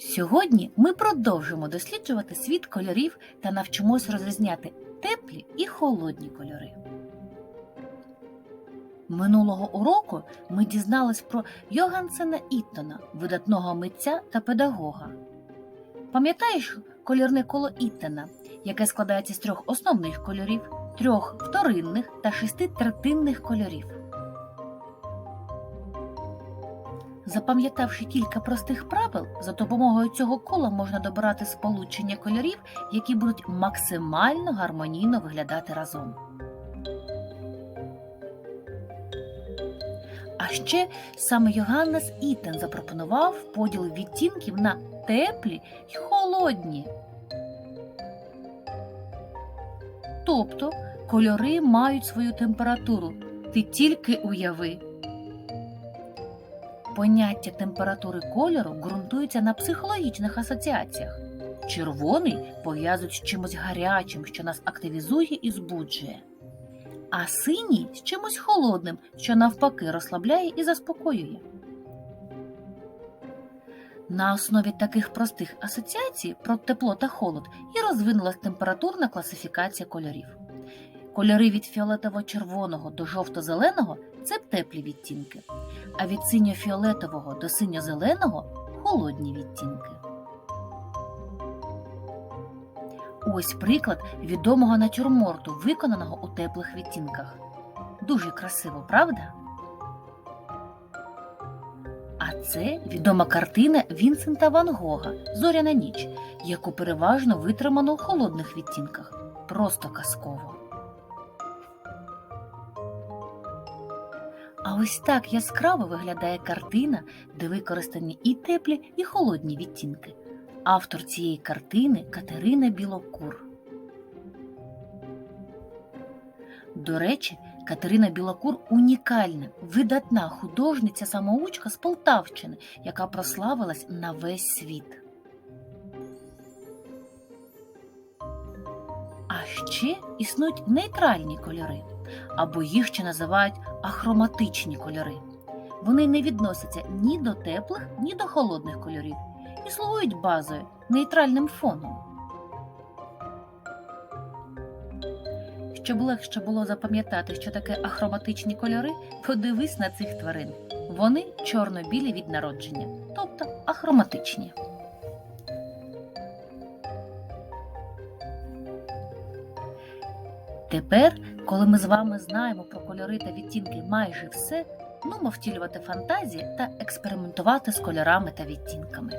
Сьогодні ми продовжимо досліджувати світ кольорів та навчимось розрізняти теплі і холодні кольори. Минулого уроку ми дізнались про Йогансена Іттона, видатного митця та педагога. Пам'ятаєш кольорне коло Іттона, яке складається з трьох основних кольорів, трьох вторинних та шести третинних кольорів. Запам'ятавши кілька простих правил, за допомогою цього кола можна добирати сполучення кольорів, які будуть максимально гармонійно виглядати разом. А ще саме Йоганнес Ітен запропонував поділ відтінків на теплі й холодні. Тобто кольори мають свою температуру. Ти тільки уяви. Поняття температури кольору ґрунтується на психологічних асоціаціях. Червоний пов'язують з чимось гарячим, що нас активізує і збуджує, а синій з чимось холодним, що навпаки розслабляє і заспокоює. На основі таких простих асоціацій про тепло та холод і розвинулась температурна класифікація кольорів. Кольори від фіолетово-червоного до жовто-зеленого це теплі відтінки, а від синьо-фіолетового до синьо-зеленого холодні відтінки. Ось приклад відомого натюрморту, виконаного у теплих відтінках. Дуже красиво, правда? А це відома картина Вінсента Ван Гога Зоряна ніч, яку переважно витримано у холодних відтінках. Просто казково. А ось так яскраво виглядає картина, де використані і теплі, і холодні відтінки. Автор цієї картини Катерина Білокур. До речі, Катерина Білокур унікальна, видатна художниця самоучка з Полтавщини, яка прославилась на весь світ. А ще існують нейтральні кольори, або їх ще називають ахроматичні кольори. Вони не відносяться ні до теплих, ні до холодних кольорів і слугують базою нейтральним фоном. Щоб легше було запам'ятати, що таке ахроматичні кольори, подивись на цих тварин. Вони чорно-білі від народження, тобто ахроматичні. Тепер, коли ми з вами знаємо про кольори та відтінки майже все, нумо втілювати фантазії та експериментувати з кольорами та відтінками.